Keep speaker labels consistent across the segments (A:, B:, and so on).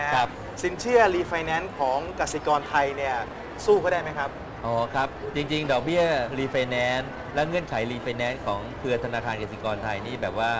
A: ฮะ
B: ครับ
A: สินเชื่อรีไฟแนนซ์ของกสิกรไทยเนี่ยสู้เขาได้ไหมครับ
B: อ๋อครับ จริง ๆ ดอกเบี้ยรีไฟแนนซ์และเงื่อนไขรีไฟแนนซ์ของเครือธนาคารกสิกรไทยนี่แบบว่า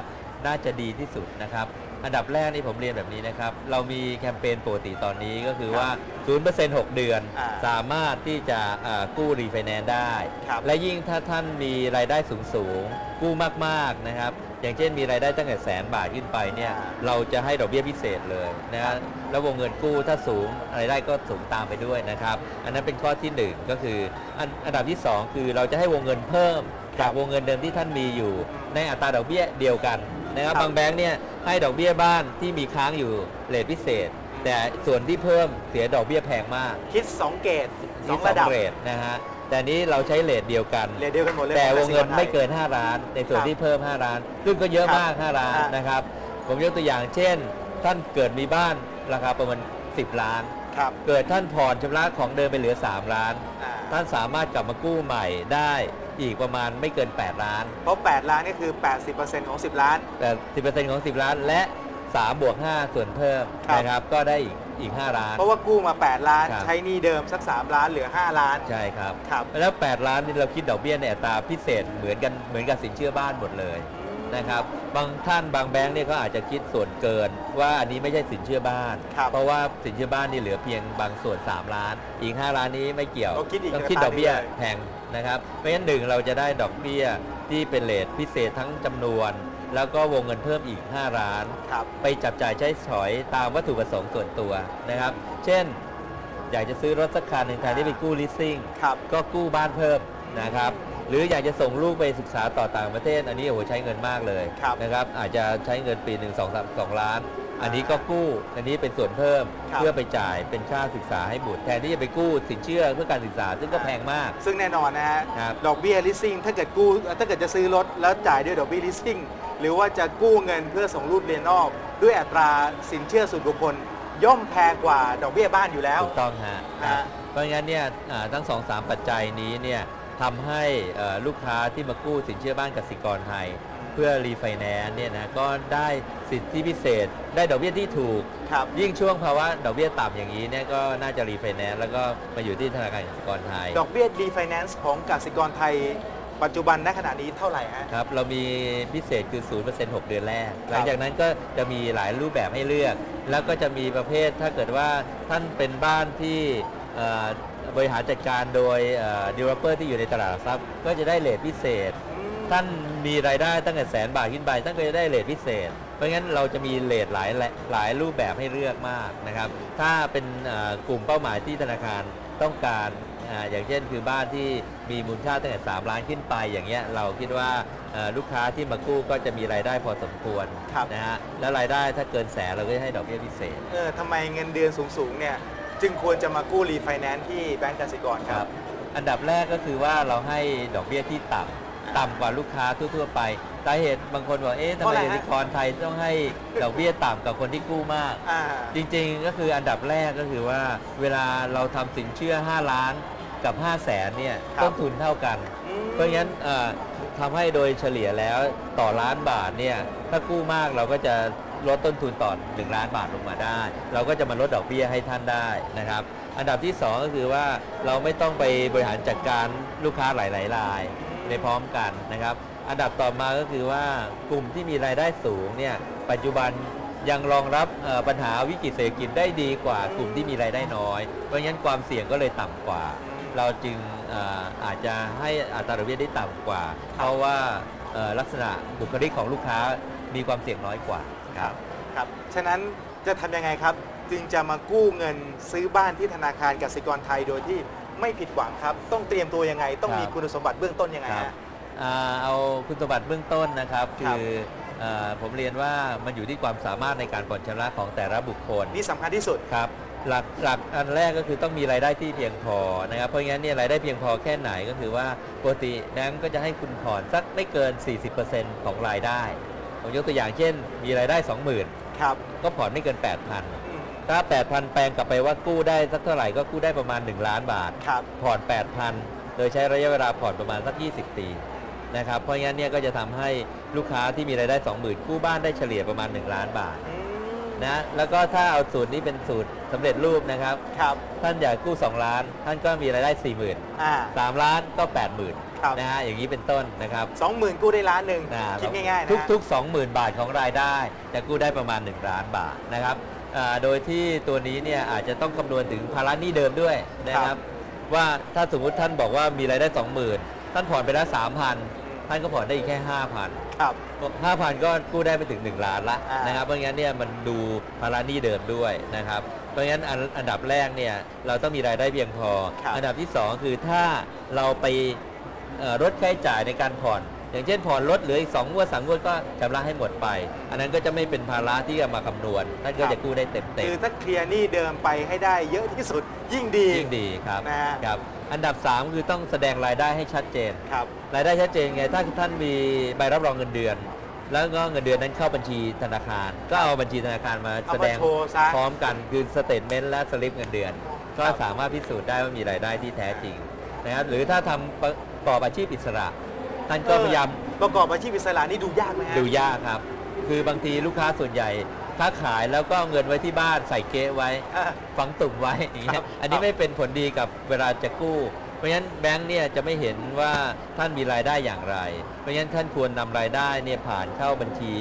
B: น่าจะดีที่สุดนะครับ อันดับแรกนี่ผมเรียนแบบนี้นะครับ เรามีแคมเปญปกติตอนนี้ก็คือว่า 0% 6 เดือน
A: อ่า
B: สามารถที่จะอ่ากู้รีไฟแนนซ์ได้
A: ครับ
B: และยิ่งถ้าท่านมีรายได้สูงสูงๆกู้มากๆนะครับ อย่างเช่นมีรายได้ตั้งแต่แสนบาทขึ้นไปเนี่ย
A: อ่า
B: เราจะให้ดอกเบี้ยพิเศษเลยนะ
A: ครั
B: ฮะ
A: บ
B: แล้ววงเงินกู้ถ้าสูงรายได้ก็สูงตามไปด้วยนะครับ อันนั้นเป็นข้อที่หนึ่งก็คืออันอันดับที่สองคือเราจะให้วงเงินเพิ่ม จากวงเงินเดิมที่ท่านมีอยู่ ในอัตราดอกเบี้ยเดียวกัน นะครับ
A: ครับ
B: บางแบงค์เนี่ยให้ดอกเบี้ยบ้านที่มีค้างอยู่เลทพิเศษ แต่ส่วนที่เพิ่มเสียดอกเบี้ยแพงมาก
A: คิด 2 เกรดส
B: ที่
A: องระดับ
B: เรทนะฮะแต่นี้เราใช้เลทเดียวกัน
A: เรียนเดียวกันหมดเลย
B: แต่
A: ข
B: ว
A: อง
B: งเงิน
A: กสิรทย
B: ไม่เกิน 5 ล้าน ในส่วน
A: ครับ
B: ที่เพิ่ม 5 ล้าน ซึ่งก็เยอะ
A: ครับ
B: มาก 5 ล้าน
A: อะ
B: นะครับ ผมยกตัวอย่างเช่น ท่านเกิดมีบ้านราคาประมาณ 10 ล้าน
A: ครับ
B: เกิดท่านผ่อนชำระของเดิมไปเหลือ 3 ล้าน
A: อ่า
B: ท่านสามารถกลับมากู้ใหม่ได้ อีกประมาณไม่เกิน 8 ล้าน
A: เพราะ 8 ล้านนี่คือ 80%ของ 10 ล้าน
B: แต่ 10%ของ 10 ล้านและ 3 บวก 5 ส่วนเพิ่ม
A: ครับ
B: นะครับก็ได้อีกอีก 5 ล้าน
A: เพราะว่ากู้มา 8 ล้าน
B: ครับ
A: ใช้หนี้เดิมสัก 3 ล้านเหลือ 5 ล้าน
B: ใช่ครับ
A: ครับ
B: แล้ว 8 ล้านนี่เราคิดดอกเบี้ยในอัตราพิเศษเหมือนกันเหมือนกับสินเชื่อบ้านหมดเลย นะครับบางท่านบางแบงค์เนี่ยก็อาจจะคิดส่วนเกิน ว่าอันนี้ไม่ใช่สินเชื่อบ้าน
A: ครับ
B: เพราะว่าสินเชื่อบ้านนี่เหลือเพียงบางส่วน 3 ล้าน อีก 5 ล้านนี้ไม่เกี่ยว
A: ก็คิดอีก
B: ต้องคิด
A: ราคา
B: ดอกเบี้ย
A: หนึ่งเลย
B: แพงนะครับเพราะฉะนั้นหนึ่งเราจะได้ดอกเบี้ยที่เป็นเลทพิเศษทั้งจำนวน แล้วก็วงเงินเพิ่มอีก 5 ล้าน
A: ครับ
B: ไปจับจ่ายใช้สอยตามวัตถุประสงค์ส่วนตัวนะครับ เช่น อยากจะซื้อรถสักคันหนึ่งแทนที่ไปกู้ลิสซิ่ง
A: ครับ
B: ก็กู้บ้านเพิ่มนะครับ หรืออยากจะส่งลูกไปศึกษาต่อต่างประเทศ อันนี้โอ้โหใช้เงินมากเลย
A: ครับ
B: นะครับอาจจะใช้เงินปีหนึ่งสองสามสองล้าน อันนี้ก็กู้ อันนี้เป็นส่วนเพิ่ม
A: ครับ
B: เพื่อไปจ่ายเป็นค่าศึกษาให้บุตรแทนที่จะไปกู้สินเชื่อเพื่อการศึกษาซึ่งก็แพงมาก
A: ซึ่งแน่นอนนะฮะ
B: ครับ
A: ดอกเบี้ย leasing ถ้าเกิดกู้ถ้าเกิดจะซื้อรถแล้วจ่ายด้วยดอกเบี้ย leasing หรือว่าจะกู้เงินเพื่อส่งลูกเรียนนอก ด้วยอัตราสินเชื่อส่วนบุคคลย่อมแพงกว่าดอกเบี้ยบ้านอยู่แล้ว
B: ถูกต้องฮะ
A: ฮะ
B: ครับเพราะงั้นเนี่ยอ่าทั้งสองสามปัจจัยนี้เนี่ย ทำให้เอ่อลูกค้าที่มากู้สินเชื่อบ้านกสิกรไทย เพื่อรีไฟแนนซ์เนี่ยนะก็ได้สิทธิพิเศษ ได้ดอกเบี้ยที่ถูก
A: ครับ
B: ยิ่งช่วงภาวะดอกเบี้ยต่ำอย่างนี้เนี่ยก็น่าจะรีไฟแนนซ์แล้วก็มาอยู่ที่ธนาคารกสิกรไทย
A: ดอกเบี้ย refinance ของกสิกรไทย ปัจจุบันณขณะนี้เท่าไหร่ฮะ
B: ครับ เรามีพิเศษคือ 0% 6 เดือนแรก หลังจากนั้นก็จะมีหลายรูปแบบให้เลือก แล้วก็จะมีประเภทถ้าเกิดว่าท่านเป็นบ้านที่เอ่อ บริหารจัดการโดยดีเวลอปเปอร์ที่อยู่ในตลาดหลักทรัพย์ ก็จะได้เลทพิเศษ ท่านมีรายได้ตั้งแต่แสนบาทขึ้นไปท่านก็จะได้เลทพิเศษ เพราะงั้นเราจะมีเลทหลายหลายรูปแบบให้เลือกมากนะครับ ถ้าเป็นเอ่อกลุ่มเป้าหมายที่ธนาคารต้องการอ่าอย่างเช่นคือบ้านที่มีมูลค่าตั้งแต่3ล้านขึ้นไปอย่างเงี้ยเราคิดว่าเอ่อลูกค้าที่มากู้ก็จะมีรายได้พอสมควร
A: ครับ
B: นะฮะแล้วรายได้ถ้าเกินแสนเราก็จะให้ดอกเบี้ยพิเศษ
A: เออทำไมเงินเดือนสูงๆเนี่ย จึงควรจะมากู้ refinance ที่แบงก์กสิกรครับ
B: อันดับแรกก็คือว่าเราให้ดอกเบี้ยที่ต่ำต่ำกว่าลูกค้าทั่วๆไปสาเหตุบางคนบอกเอ๊ะทำ
A: เพราะ
B: ไม
A: อะไรฮะ
B: กสิกรไทยต้องให้ดอกเบี้ยต่ำกับคนที่กู้มาก
A: อ่า
B: จริงๆ ก็คืออันดับแรกก็คือว่าเวลาเราทำสินเชื่อ 5 ล้านกับ 5 0 0แสนเนี่ย
A: ครับ
B: ต้นทุนเท่ากัน
A: อืม
B: เพราะงั้นเอ่อทำให้โดยเฉลี่ยแล้วต่อล้านบาทเนี่ยถ้ากู้มากเราก็จะ ลดต้นทุนต่อ1ล้านบาทลงมาได้ เราก็จะมาลดดอกเบี้ยให้ท่านได้นะครับ อันดับที่ 2 ก็คือว่าเราไม่ต้องไปบริหารจัดการลูกค้าหลายๆรายในพร้อมกันนะครับ อันดับต่อมาก็คือว่ากลุ่มที่มีรายได้สูงเนี่ยปัจจุบันยังรองรับปัญหาวิกฤตเศรษฐกิจได้ดีกว่ากลุ่มที่มีรายได้น้อย เพราะงั้นความเสี่ยงก็เลยต่ำกว่า เราจึงอาจจะให้อัตราดอกเบี้ยได้ต่ำกว่า เพราะว่าลักษณะบุคลิกของลูกค้ามีความเสี่ยงน้อยกว่า ครับ
A: ครับ ฉะนั้นจะทำยังไงครับ จึงจะมากู้เงินซื้อบ้านที่ธนาคารกสิกรไทยโดยที่ไม่ผิดหวังครับ ต้องเตรียมตัวยังไง ต้องมี
B: ครับ
A: คุณสมบัติเบื้องต้นยังไง
B: ครับ
A: ฮะ
B: อ่าเอาคุณสมบัติเบื้องต้นนะครับ
A: ครั
B: คื
A: บ
B: อเออผมเรียนว่ามันอยู่ที่ความสามารถในการผ่อนชำระของแต่ละบุคคล
A: นี่สำคัญที่สุด
B: ครับหลักหลักอันแรกก็คือต้องมีรายได้ที่เพียงพอนะครับเพราะงั้นเนี่ยรายได้เพียงพอแค่ไหนก็คือว่าปกติแบงก์ก็จะให้คุณผ่อนสักไม่เกิน 40%ของรายได้ ผมยกตัวอย่างเช่น มีรายได้ 20,000
A: ครับ
B: ก็ผ่อนไม่เกิน 8,000
A: อืม
B: ถ้า 8,000 แปลงกลับไปว่ากู้ได้สักเท่าไหร่ก็กู้ได้ประมาณ 1 ล้านบาท
A: ครับ
B: ผ่อน 8,000 โดยใช้ระยะเวลาผ่อนประมาณสัก 20 ปีนะครับเพราะงั้นเนี่ยก็จะทำให้ลูกค้าที่มีรายได้ 20,000 กู้บ้านได้เฉลี่ยประมาณ 1 ล้านบาท
A: อืม
B: นะแล้วก็ถ้าเอาสูตรนี้เป็นสูตรสำเร็จรูปนะครับ
A: ครับ
B: ท่านอยากกู้ 2 ล้าน ท่านก็มีรายได้ 4 0,000ื่น
A: อ่า
B: สามล้านก็ 8 0,000
A: ครับ
B: นะฮะอย่างนี้เป็นต้นนะครับ
A: สองหมื่นกู้ได้ล้านหนึ่ง
B: นะ
A: คิดง่ายๆนะ
B: ทุกทุกๆ20,000 บาทของรายได้ จะกู้ได้ประมาณ 1 ล้านบาทนะครับอ่าโดยที่ตัวนี้เนี่ยอาจจะต้องคำนวณถึงภาระหนี้เดิมด้วยนะครับ ว่าถ้าสมมุติท่านบอกว่ามีรายได้ 20,000 ท่านผ่อนไปแล้ว3,000 ท่านก็ผ่อนได้อีกแค่ 5,000
A: ครับ
B: 5,000 ก็กู้ได้ไปถึง 1 ล้านละ
A: อ่าน
B: นะครับ เพราะงั้นเนี่ยมันดูภาระหนี้เดิมด้วยนะครับ เพราะงั้นอันอันดับแรกเนี่ยเราต้องมีรายได้เพียงพอ
A: ครับ
B: อันดับที่ 2 คือถ้าเราไปเอ่อ ลดค่าใช้จ่ายในการผ่อน อย่างเช่นผ่อนรถเหลืออีก2งวดสามงวดก็ชำระให้หมดไป อันนั้นก็จะไม่เป็นภาระที่จะมาคำนวณท่านก็จะกู้ได้เต็ม
A: คือ
B: ๆ
A: ถ้าเคลียร์หนี้เดิมไปให้ได้เยอะที่สุดยิ่งดี
B: ยิ่งดีครับ
A: นะฮะ
B: ครับอันดับ 3 คือต้องแสดงรายได้ให้ชัดเจน
A: ครับ
B: รายได้ชัดเจนไงถ้าท่านมีใบรับรองเงินเดือน แล้วก็เงินเดือนนั้นเข้าบัญชีธนาคาร ก็เอาบัญชีธนาคารมา
A: เอา
B: แส
A: มา
B: ดง
A: โชว์ซะ
B: พร้อมกันคือสเตทเมนต์และสลิปเงินเดือน ก็
A: ครับ
B: สามารถพิสูจน์ได้ว่ามีรายได้ที่แท้จริงนะครับหรือถ้าทำ ประกอบอาชีพอิสระ ท่านก็พยายาม
A: ประกอบอาชีพอิสระนี่ดูยากไหมฮะ
B: ดูยากครับ คือบางทีลูกค้าส่วนใหญ่ค้าขายแล้วก็เอาเงินไว้ที่บ้านใส่เก๊ะไว้
A: อ่า
B: ฝังตุ่มไว้อย่าง
A: ครั
B: เงี้
A: บ
B: ยอันนี้
A: ครับ
B: ไม่เป็นผลดีกับเวลาจะกู้ เพราะฉะนั้นแบงค์เนี่ยจะไม่เห็นว่าท่านมีรายได้อย่างไร เพราะฉะนั้นท่านควรนำรายได้เนี่ยผ่านเข้าบัญชี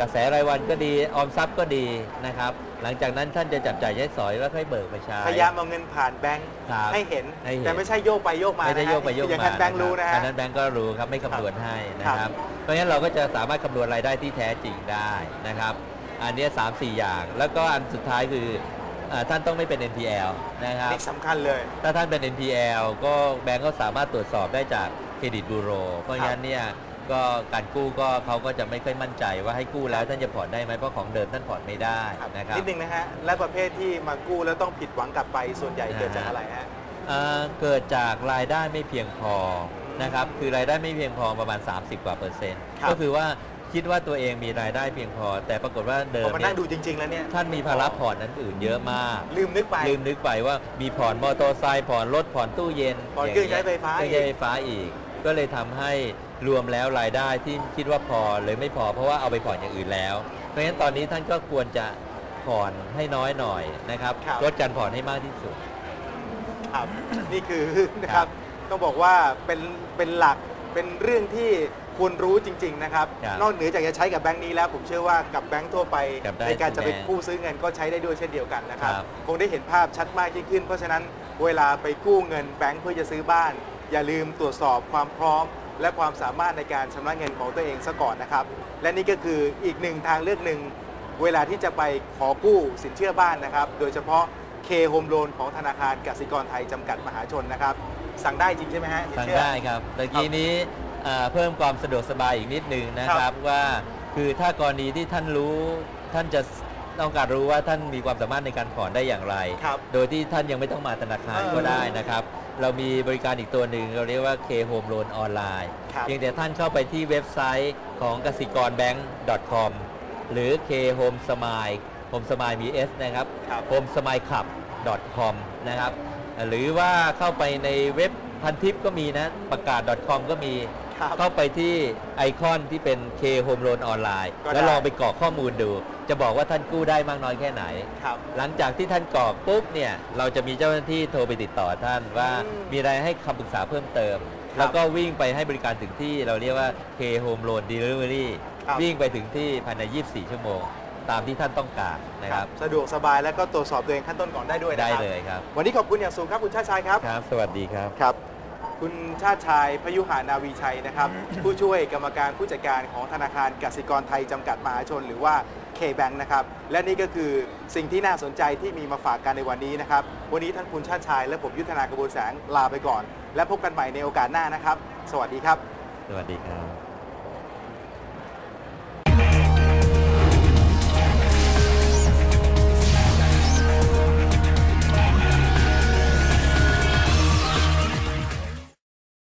B: กระแสรายวันก็ดีออมทรัพย์ก็ดีนะครับ หลังจากนั้นท่านจะจับจ่ายใช้สอยแล้วค่อยเบิกมาใช้
A: พยายามเอาเงินผ่านแบงค์
B: ครับ
A: ให้เห็น
B: ให้เห็น
A: แต่ไม่ใช่โยกไปโยกมา
B: ไม่ได้
A: นะฮะ
B: โยกไปโยก
A: อย่าง
B: มา
A: นั้นแบงค์รู้นะฮะ
B: อันนั้นแบงค์ก็รู้ครับไม่คำนวณให้นะค
A: ครั
B: รับ
A: บ
B: เพราะฉะนั้นเราก็จะสามารถคำนวณรายได้ที่แท้จริงได้นะครับ อันเนี้สามสี่อย่าง แล้วก็อันสุดท้ายคืออ่าท่านต้องไม่เป็น NPL นะครับ
A: นี่สำคัญเลย
B: ถ้าท่านเป็น NPL ก็แบงก์ก็สามารถตรวจสอบได้จากเครดิตบูโร เพราะงั้นเนี่ย ก็การกู้ก็เขาก็จะไม่ค่อยมั่นใจว่าให้กู้แล้วท่านจะผ่อนได้ไหมเพราะของเดิมท่านผ่อนไม่ได้นะครับ
A: นิดนึงนะฮะและประเภทที่มากู้แล้วต้องผิดหวังกลับไปส่วนใหญ่เกิดจาก
B: อ่าฮะ
A: อะไรฮะ
B: อ่าเกิดจากรายได้ไม่เพียงพอนะครับคือรายได้ไม่เพียงพอประมาณ 30 กว่าเปอร์เซ็นต์
A: ครับ
B: ก็คือว่าคิดว่าตัวเองมีรายได้เพียงพอ แต่ปรากฏว่าเดิ
A: พ
B: ม
A: อมา
B: เนี่
A: นั่
B: ย
A: งดูจริงๆแล้วเนี่ย
B: ท่านมีภาระผ่อนนั้นอื่นเยอะมาก
A: ลืมนึกไป
B: ลืมนึกไปว่ามีผ่อนมอเตอร์ไซค์ผ่อนรถผ่อนตู้เย็น
A: ผ่อนเครื่องใช้ไฟฟ้า
B: เครื่องใช้ไฟฟ้าอีก ก็เลยทำให้ รวมแล้วรายได้ที่คิดว่าพอเลยไม่พอเพราะว่าเอาไปผ่อนอย่างอื่นแล้ว เพราะฉะนั้นตอนนี้ท่านก็ควรจะผ่อนให้น้อยหน่อยนะครับ
A: ครับ
B: ลดการผ่อนให้มากที่สุด
A: ครับนี่คือนะครับต้องบอกว่าเป็นเป็นหลักเป็นเรื่องที่ควรรู้จริง ๆ นะครับ
B: ครับ
A: นอกเหนือจากจะใช้กับแบงค์นี้แล้ว ผมเชื่อว่ากับแบงค์ทั่วไป
B: กับได้
A: ในการจะไป
B: แบงค์
A: กู้ซื้อเงินก็ใช้ได้ด้วยเช่นเดียวกันนะครับ
B: ครับ
A: คงได้เห็นภาพชัดมากยิ่งขึ้น เพราะฉะนั้นเวลาไปกู้เงินแบงค์เพื่อจะซื้อบ้าน อย่าลืมตรวจสอบความพร้อม และความสามารถในการชำระเงินของตัวเองซะก่อนนะครับ และนี่ก็คืออีกหนึ่งทางเลือกหนึ่งเวลาที่จะไปขอกู้สินเชื่อบ้านนะครับ โดยเฉพาะเคโฮมโลนของธนาคารกสิกรไทยจำกัดมหาชนนะครับ สั่งได้จริงใช่ไหมฮะสิน
B: สั่ง
A: เชื่อ
B: ได้ครับตะกี้นี้อ่าเพิ่มความสะดวกสบายอีกนิดนึงนะค
A: ครั
B: รับบ ว่า คือถ้ากรณีที่ท่านรู้ท่านจะต้องการรู้ว่าท่านมีความสามารถในการผ่อนได้อย่างไร
A: ครับ
B: โดยที่ท่านยังไม่ต้องมาธนาคาร
A: เออ
B: ก็ได้นะครับ เรามีบริการอีกตัวหนึ่งเราเรียกว่า K Home Loan ออนไลน์
A: ครับ
B: เพียงแต่ท่านเข้าไปที่เว็บไซต์ของกสิกรแบงก์ .com หรือ K Home Smile Home Smile มี S นะครับ
A: ครับ
B: Home Smile Club com นะครับ หรือว่าเข้าไปในเว็บพันทิปก็มีนะ ประกาศ .com ก็มี
A: ครับ
B: เข้าไปที่ไอคอนที่เป็น K Home Loan ออนไลน์
A: ก็ได้
B: แล้วลองไปกรอกข้อมูลดู จะบอกว่าท่านกู้ได้มากน้อยแค่ไหน
A: ครับ
B: หลังจากที่ท่านกรอกปุ๊บเนี่ยเราจะมีเจ้าหน้าที่โทรไปติดต่อท่านว่า
A: อืม
B: มีอะไรให้คำปรึกษาเพิ่มเติม
A: ครับ
B: แล้วก็วิ่งไปให้บริการถึงที่เราเรียกว่า K Home Loan Delivery
A: ครับ
B: วิ่งไปถึงที่ภายใน 24 ชั่วโมง ตามที่ท่านต้องการนะครับ
A: สะดวกสบายแล้วก็ตรวจสอบตัวเองขั้นต้นก่อนได้ด้วยนะ
B: ได้
A: ครับ
B: เลยครับ
A: วันนี้ขอบคุณอย่างสูงครับคุณชาติชายครับ
B: ครับ สวัสดีครับ
A: ครับ คุณชาติชายพยุหานาวีชัยนะครับ ผู้ช่วยกรรมการผู้จัดการของธนาคารกสิกรไทยจำกัดมหาชน หรือว่า K-Bank นะครับ และนี่ก็คือสิ่งที่น่าสนใจที่มีมาฝากกันในวันนี้นะครับ วันนี้ท่านคุณชาติชาย และผมยุทธนากระบวนแสงลาไปก่อน และพบกันใหม่ในโอกาสหน้านะครับ สวัสดีครับ
B: สวัสดีครับ